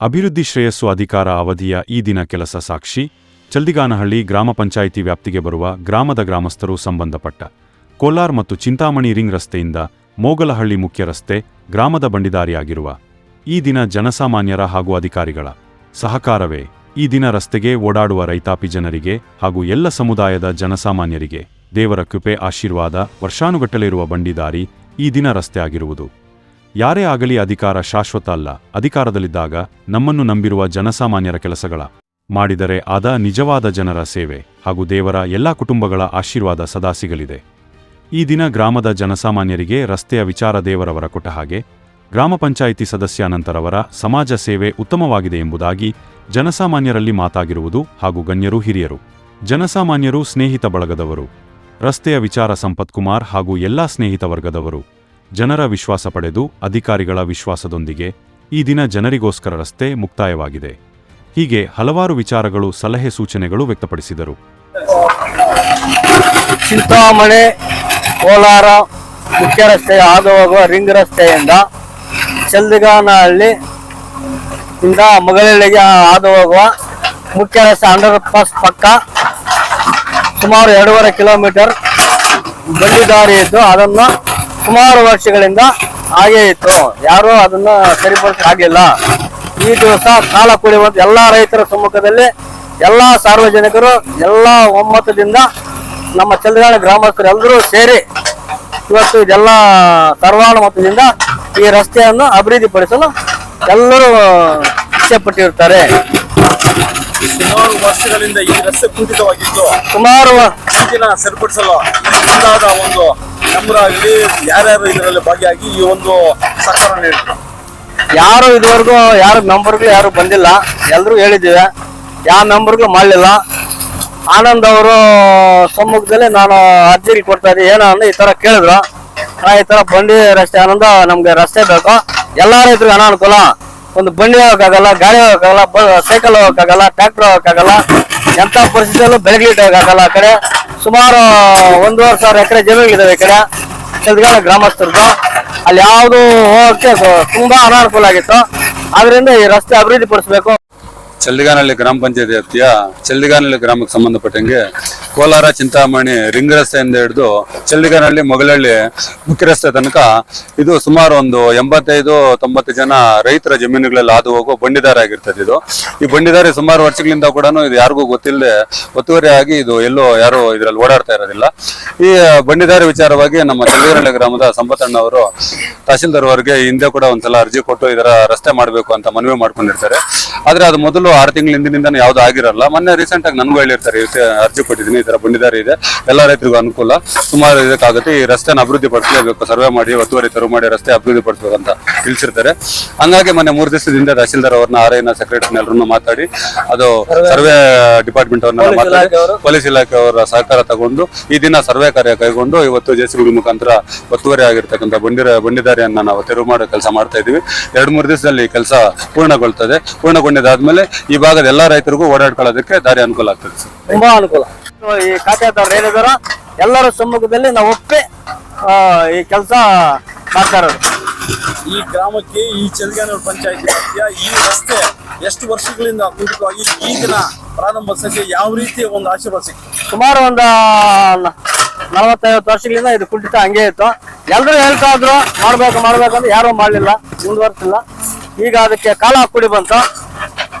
ಅಭಿವೃದ್ಧಿ ಶ್ರೇಯಸ್ಸು ಅಧಿಕಾರ ಅವಧಿಯ ಈ ದಿನ ಕೆಲಸ ಸಾಕ್ಷಿ. ಚಲ್ದಿಗಾನಹಳ್ಳಿ ಗ್ರಾಮ ಪಂಚಾಯಿತಿ ವ್ಯಾಪ್ತಿಗೆ ಬರುವ ಗ್ರಾಮದ ಗ್ರಾಮಸ್ಥರು ಸಂಬಂಧಪಟ್ಟ ಕೋಲಾರ್ ಮತ್ತು ಚಿಂತಾಮಣಿ ರಿಂಗ್ ರಸ್ತೆಯಿಂದ ಮೋಗಲಹಳ್ಳಿ ಮುಖ್ಯ ರಸ್ತೆ ಗ್ರಾಮದ ಬಂಡಿದಾರಿಯಾಗಿರುವ ಈ ದಿನ ಜನಸಾಮಾನ್ಯರ ಹಾಗೂ ಅಧಿಕಾರಿಗಳ ಸಹಕಾರವೇ. ಈ ದಿನ ರಸ್ತೆಗೆ ಓಡಾಡುವ ರೈತಾಪಿ ಜನರಿಗೆ ಹಾಗೂ ಎಲ್ಲ ಸಮುದಾಯದ ಜನಸಾಮಾನ್ಯರಿಗೆ ದೇವರ ಕೃಪೆ, ಆಶೀರ್ವಾದ, ವರ್ಷಾನುಗಟ್ಟಲೆ ಇರುವ ಬಂಡಿದಾರಿ ಈ ದಿನ ರಸ್ತೆ ಆಗಿರುವುದು. ಯಾರೇ ಆಗಲಿ ಅಧಿಕಾರ ಶಾಶ್ವತ ಅಲ್ಲ. ಅಧಿಕಾರದಲ್ಲಿದ್ದಾಗ ನಮ್ಮನ್ನು ನಂಬಿರುವ ಜನಸಾಮಾನ್ಯರ ಕೆಲಸಗಳ ಮಾಡಿದರೆ ಆದ ನಿಜವಾದ ಜನರ ಸೇವೆ ಹಾಗೂ ದೇವರ ಎಲ್ಲಾ ಕುಟುಂಬಗಳ ಆಶೀರ್ವಾದ ಸದಾ ಸಿಗಲಿದೆ. ಈ ದಿನ ಗ್ರಾಮದ ಜನಸಾಮಾನ್ಯರಿಗೆ ರಸ್ತೆಯ ವಿಚಾರ ದೇವರವರ ಕೊಟ್ಟ ಹಾಗೆ ಗ್ರಾಮ ಪಂಚಾಯಿತಿ ಸದಸ್ಯ ನಂತರವರ ಸಮಾಜ ಸೇವೆ ಉತ್ತಮವಾಗಿದೆ ಎಂಬುದಾಗಿ ಜನಸಾಮಾನ್ಯರಲ್ಲಿ ಮಾತಾಗಿರುವುದು ಹಾಗೂ ಗಣ್ಯರು ಹಿರಿಯರು. ಜನಸಾಮಾನ್ಯರು ಸ್ನೇಹಿತ ಬಳಗದವರು. ರಸ್ತೆಯ ವಿಚಾರ ಸಂಪತ್ಕುಮಾರ್ ಹಾಗೂ ಎಲ್ಲಾ ಸ್ನೇಹಿತ ವರ್ಗದವರು. ಜನರ ವಿಶ್ವಾಸ ಪಡೆದು ಅಧಿಕಾರಿಗಳ ವಿಶ್ವಾಸದೊಂದಿಗೆ ಈ ದಿನ ಜನರಿಗೋಸ್ಕರ ರಸ್ತೆ ಮುಕ್ತಾಯವಾಗಿದೆ. ಹೀಗೆ ಹಲವಾರು ವಿಚಾರಗಳು, ಸಲಹೆ ಸೂಚನೆಗಳು ವ್ಯಕ್ತಪಡಿಸಿದರು. ಚಿಂತಾಮಣಿ, ಕೋಲಾರ ಮುಖ್ಯ ರಸ್ತೆಯ ಹಾದು ಹೋಗುವ ರಿಂಗ್ ರಸ್ತೆಯಿಂದ ಚಲ್ದಿಗಾನಹಳ್ಳಿ ಇಂದ ಮಗಳಹಳ್ಳಿಗೆ ಹಾದು ಹೋಗುವ ಮುಖ್ಯ ರಸ್ತೆ ಅಂಡರ್ ಪಾಸ್ ಪಕ್ಕ ಸುಮಾರು ಎರಡೂವರೆ ಕಿಲೋಮೀಟರ್ ಬಂಡಿ ದಾರಿ ಇದ್ದು ಅದನ್ನು ಸುಮಾರು ವರ್ಷಗಳಿಂದ ಹಾಗೆ ಇತ್ತು. ಯಾರು ಅದನ್ನ ಸರಿಪಡಿಸ ಆಗಿಲ್ಲ ಈ ದಿವಸ ಕಾಲ ಕುಳಿಯುವಂತ ಎಲ್ಲ ರೈತರ ಸಮ್ಮುಖದಲ್ಲಿ ಎಲ್ಲ ಸಾರ್ವಜನಿಕರು ಎಲ್ಲ ಒಮ್ಮತದಿಂದ ನಮ್ಮ ಚಂದ್ರಗಾಣ ಗ್ರಾಮಸ್ಥರು ಎಲ್ಲರೂ ಸೇರಿ ಇವತ್ತು ಇದೆಲ್ಲ ಸರ್ವಾನುಮತದಿಂದ ಈ ರಸ್ತೆಯನ್ನು ಅಭಿವೃದ್ಧಿಪಡಿಸಲು ಎಲ್ಲರೂ ಇಚ್ಛೆಪಟ್ಟಿರ್ತಾರೆ. ಸುಮಾರು ವರ್ಷಗಳಿಂದ ಈ ರಸ್ತೆ ಕುಂಠಿತವಾಗಿತ್ತು ಸುಮಾರು ಸರಿಪಡಿಸಲು ಮುಂದಾದ ಒಂದು ನಮ್ಮರಾಗಲಿ, ಯಾರ್ಯಾರು ಇದರಲ್ಲಿ ಭಾಗಿಯಾಗಿ ಈ ಒಂದು ಸಹಕಾರ ನೀಡಿದ್ರು. ಯಾರು ಇದುವರೆಗೂ, ಯಾರು ಮೆಂಬರ್ಗಳು ಯಾರು ಬಂದಿಲ್ಲ ಎಲ್ಲರೂ ಹೇಳಿದ್ದೀವಿ. ಯಾವ ಮೆಂಬರ್ಗೂ ಮಾಡಲಿಲ್ಲ. ಆನಂದ್ ಅವರು ಸಮ್ಮುಖದಲ್ಲಿ ನಾನು ಅರ್ಜಿ ಕೊಡ್ತಾ ಇದ್ದೆ ಏನೋ ಈ ಥರ ಕೇಳಿದ್ರು. ಈ ತರ ಬಂಡಿ ರಸ್ತೆ, ಆನಂದ, ನಮಗೆ ರಸ್ತೆ ಬೇಕು. ಎಲ್ಲ ರೈತರಿಗೆ ಅನಾನುಕೂಲ. ಒಂದು ಬಂಡಿ ಹೋಗಕ್ಕಾಗಲ್ಲ, ಗಾಡಿ ಹೋಗೋಕ್ಕಾಗಲ್ಲ ಸೈಕಲ್ ಹೋಗೋಕ್ಕಾಗಲ್ಲ, ಟ್ರ್ಯಾಕ್ಟರ್ ಹೋಗೋಕ್ಕಾಗಲ್ಲ. ಎಂಥ ಪರಿಸ್ಥಿತಿಯಲ್ಲೂ ಬೆಳಗ್ಲಿಟ್ಟು ಹೋಗಕ್ಕಾಗಲ್ಲ ಆ ಕಡೆ. ಸುಮಾರು ಒಂದೂವರೆ ಸಾವಿರ ಎಕರೆ ಜಮೀನುಗಳಿದಾವೆ ಈ ಕಡೆ. ಚಂದ್ರಗಾಣ ಗ್ರಾಮಸ್ಥರದ್ದು. ಅಲ್ಲಿ ಯಾವುದು ಹೋಗಕ್ಕೆ ತುಂಬಾ ಅನಾನುಕೂಲ ಆಗಿತ್ತು. ಆದ್ರಿಂದ ಈ ರಸ್ತೆ ಅಭಿವೃದ್ಧಿ ಪಡಿಸಬೇಕು ಚಲ್ಲಿಗಾನಹಳ್ಳಿ ಗ್ರಾಮ ಪಂಚಾಯತಿ ವ್ಯಾಪ್ತಿಯ ಚಲ್ಲಿಗಾನಹಳ್ಳಿ ಗ್ರಾಮಕ್ಕೆ ಸಂಬಂಧಪಟ್ಟಂಗೆ ಕೋಲಾರ, ಚಿಂತಾಮಣಿ ರಿಂಗ್ ರಸ್ತೆಯಿಂದ ಹಿಡಿದು ಚಲ್ಲಿಗಾನಹಳ್ಳಿ ಮೊಗಲಹಳ್ಳಿ ಮುಖ್ಯ ರಸ್ತೆ ತನಕ ಇದು ಸುಮಾರು ಒಂದು ಎಂಬತ್ತೈದು, ತೊಂಬತ್ತು ಜನ ರೈತರ ಜಮೀನುಗಳಲ್ಲಿ ಹಾದು ಹೋಗೋ ಬಂಡಿದಾರ ಆಗಿರ್ತದೆ ಇದು. ಈ ಬಂಡಿದಾರಿ ಸುಮಾರು ವರ್ಷಗಳಿಂದ ಕೂಡ ಇದು ಯಾರಿಗೂ ಗೊತ್ತಿಲ್ಲದೆ ಒತ್ತುವರಿ ಆಗಿ ಇದು ಎಲ್ಲೋ ಯಾರು ಇದರಲ್ಲಿ ಓಡಾಡ್ತಾ ಇರೋದಿಲ್ಲ. ಈ ಬಂಡಿದಾರಿ ವಿಚಾರವಾಗಿ ನಮ್ಮ ಚಲ್ಲಿಗಾನಹಳ್ಳಿ ಗ್ರಾಮದ ಸಂಪತ್ತಣ್ಣವರು ತಹಸೀಲ್ದಾರ್ ಅವರಿಗೆ ಹಿಂದೆ ಕೂಡ ಒಂದ್ಸಲ ಅರ್ಜಿ ಕೊಟ್ಟು ಇದರ ರಸ್ತೆ ಮಾಡಬೇಕು ಅಂತ ಮನವಿ ಮಾಡ್ಕೊಂಡಿರ್ತಾರೆ. ಆದ್ರೆ ಅದು ಮೊದಲು ಆರು ತಿಂಗಳ ಹಿಂದಿನಿಂದ ಯಾವ್ದು ಆಗಿರಲ್ಲ. ಮೊನ್ನೆ ರೀಸೆಂಟ್ ಆಗಿ ನನಗೂ ಹೇಳಿರ್ತಾರೆ ಅರ್ಜಿ ಕೊಟ್ಟಿದ್ದೀನಿ ಈ ತರ ಬಂಡಿದಾರಿ ಇದೆ. ಎಲ್ಲ ರೈತರಿಗೂ ಅನುಕೂಲ. ಸುಮಾರು ಇದಕ್ಕಾಗುತ್ತೆ. ಈ ರಸ್ತೆನ ಅಭಿವೃದ್ಧಿ ಪಡಿಸಲೇಬೇಕು. ಸರ್ವೆ ಮಾಡಿ ಒತ್ತುವರಿ ತೆರವು ಮಾಡಿ ರಸ್ತೆ ಅಭಿವೃದ್ಧಿ ಪಡಿಸಬೇಕು ಅಂತ ತಿಳಿಸಿರ್ತಾರೆ. ಹಂಗಾಗಿ ಮೊನ್ನೆ ಮೂರು ದಿವಸದಿಂದ ತಹಸೀಲ್ದಾರ್ ಅವ್ರನ್ನ ಆರ್ ಐನ ಸೆಕ್ರೆಟರಿ ಎಲ್ಲರನ್ನು ಮಾತಾಡಿ ಅದು ಸರ್ವೆ ಡಿಪಾರ್ಟ್ಮೆಂಟ್ ಅವ್ರನ್ನೆಲ್ಲ ಮಾತಾಡಿ ಇಲಾಖೆಯವರು. ಪೊಲೀಸ್ ಇಲಾಖೆ ಅವರ ಸಹಕಾರ ತಗೊಂಡು ಈ ದಿನ ಸರ್ವೆ ಕಾರ್ಯ ಕೈಗೊಂಡು ಇವತ್ತು ಜೆಸಿಬಿ ಮುಖಾಂತರ ಒತ್ತುವರಿ ಆಗಿರ್ತಕ್ಕಂಥ ಬಂಡಿರ ಬಂಡಿದಾರಿಯನ್ನ ನಾವು ತೆರವು ಮಾಡೋ ಕೆಲಸ ಮಾಡ್ತಾ ಇದೀವಿ. ಎರಡು ಮೂರು ದಿವಸದಲ್ಲಿ ಕೆಲಸ ಪೂರ್ಣಗೊಳ್ತದೆ. ಪೂರ್ಣಗೊಂಡಿದ್ದಾದ್ಮೇಲೆ ಈ ಭಾಗದ ಎಲ್ಲಾ ರೈತರಿಗೂ ಓಡಾಡ್ಕೊಳ್ಳೋದಕ್ಕೆ ದಾರಿ ಅನುಕೂಲ ಆಗ್ತದೆ ಸರ್. ತುಂಬಾ ಅನುಕೂಲ. ಈ ಖಾತೆದಾರರು ಏನಿದಾರೋ ಎಲ್ಲರ ಸಮ್ಮುಖದಲ್ಲಿ ನಾವು ಒಪ್ಪಿ ಈ ಕೆಲಸ ಮಾಡ್ತಾ ಇರೋದು. ಈ ಗ್ರಾಮಕ್ಕೆ ಈ ಚಲ್ಗಾನೂರು ಪಂಚಾಯತಿ ವ್ಯಾಪ್ತಿಯ ಈ ರಸ್ತೆ ಎಷ್ಟು ವರ್ಷಗಳಿಂದ ಕುಂಠಿತವಾಗಿ ಈ ದಿನ ಪ್ರಾರಂಭಿಸಕ್ಕೆ ಯಾವ ರೀತಿ ಒಂದು ಆಶೀರ್ವಾದ ಸಿಕ್ತು? ಸುಮಾರು ಒಂದು ನಲವತ್ತೈವತ್ತು ವರ್ಷಗಳಿಂದ ಇದು ಕುಂಠಿತ ಹಂಗೆ ಇತ್ತು. ಎಲ್ಲರೂ ಹೇಳ್ತಾ ಇದ್ರು ಮಾಡ್ಬೇಕು ಮಾಡ್ಬೇಕು ಅಂತ ಯಾರೂ ಮಾಡಲಿಲ್ಲ ಮುಂದುವರ್ಸಿಲ್ಲ ಈಗ ಅದಕ್ಕೆ ಕಾಲ ಕುಡಿ ಬಂತು.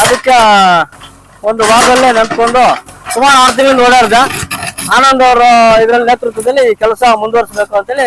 ಅದಕ್ಕೆ ಒಂದು ವಾರದಲ್ಲೇ ನೆನ್ಕೊಂಡು ಸುಮಾರು ಆರು ತಿಂಗಳಿಂದ ಓಡಾಡ್ದ. ಆನಂದ್ ಅವರು ಇದ್ರಲ್ಲಿ ನೇತೃತ್ವದಲ್ಲಿ ಕೆಲಸ ಮುಂದುವರಿಸಬೇಕು ಅಂತೇಳಿ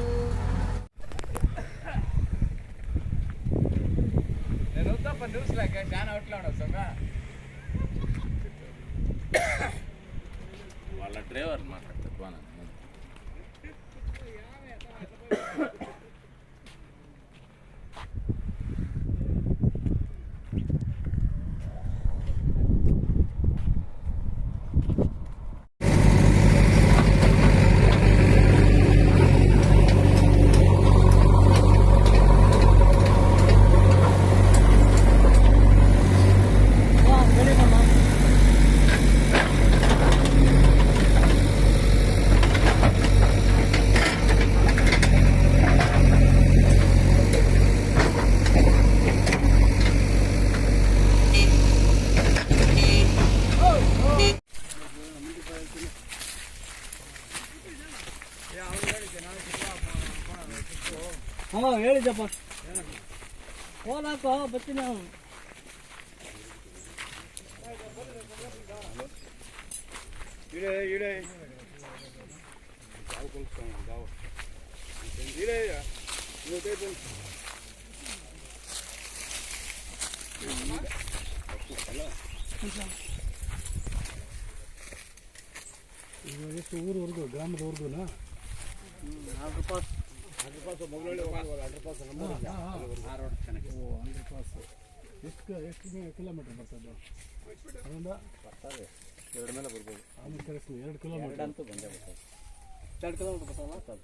నవ్వట్లా ఉండవు ಹೇಳಿದ್ದಪ್ಪ ಫೋನ್ ಹಾಕೋ ಬರ್ತೀನಿ ನಾನು ಇಡೆ ಇಡೆ ಗಾವ್ ಕೊಲ್ಸ್ತಾನೆ ಗಾವ್ ಇಡೆ ಇವತ್ತೇ ಬಂದು ಇವಾಗ ಎಷ್ಟು ಊರವರೆಗೂ ಗ್ರಾಮದವರೆಗೂ ನಾಲ್ಕು ರೂಪಾಯಿ ಎಷ್ಟು ಎಷ್ಟು ಕಿಲೋಮೀಟರ್ ಬರ್ತದೆ ಅದರಿಂದ ಎರಡು ಮೇಲೆ ಬರ್ಬೋದು ಎರಡು ಕಿಲೋಮೀಟರ್ ಅಂತೂ ಬಂದೇ ಬರ್ತದೆ ಎರಡು ಕಿಲೋಮೀಟರ್ ಸರ್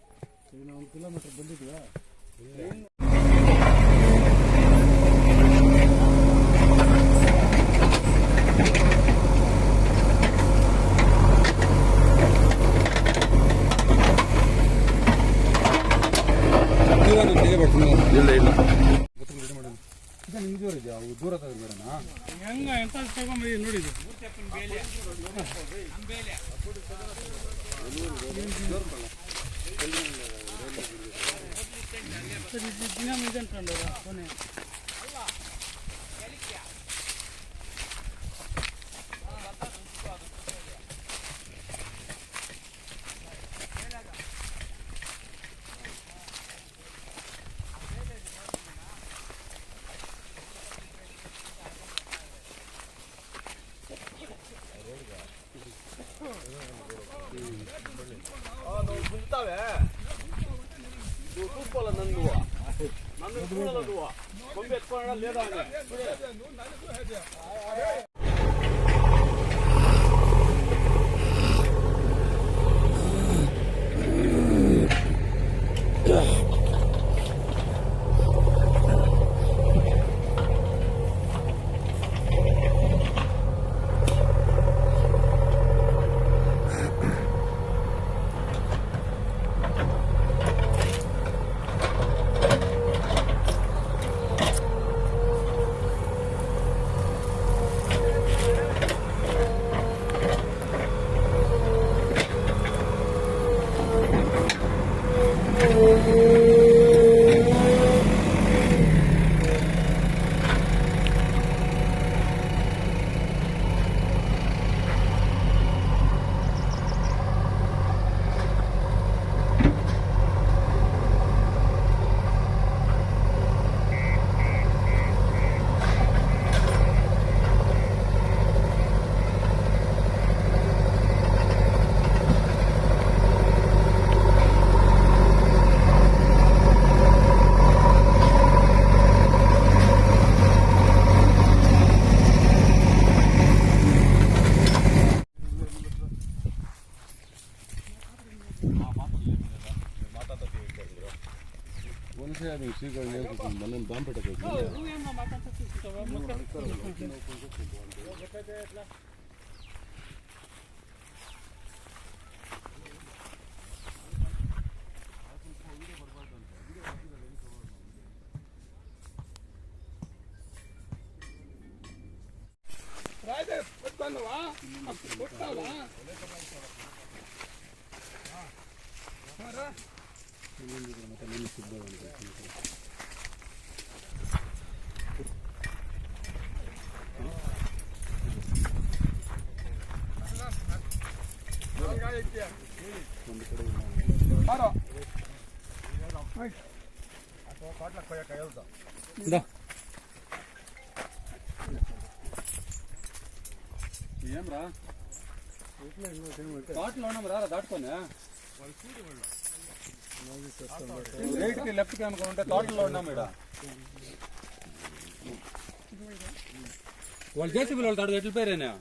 ಈಗ ನಾವು ಒಂದು ಕಿಲೋಮೀಟರ್ ಬಂದಿದ್ವಾ ಇದು ದೂರ ಇದೆಯಾ ಅವು ದೂರ ತೆಗೆದು ಬೇಡನಾ ಹೆಂಗ ಎಂತ ತಗೊಂಬಿ ನೋಡಿದ್ದು ದಿನ ಮುಂದೆ ಕೊನೆ. ನಂದುವ ನನ್ನ ನಂದುವ ಕೊಂಬೆ ಎತ್ಕೊಂಡ ಲೇದಾನೆ Myślę, że Sigur nie jest tym manem bumpy tak jak. No, ja mam tam coś się to wam. Raje ಬಂದವಾ ಕೊಟ್ಟವಾ రారా దాటుకొని రైట్ కి రైట్కి లెఫ్ట్కి ఉంటే తోటలో ఉన్నాం ఇక్కడ వాళ్ళు చేసి వాళ్ళు తాడు ఎట్లు పేరేనా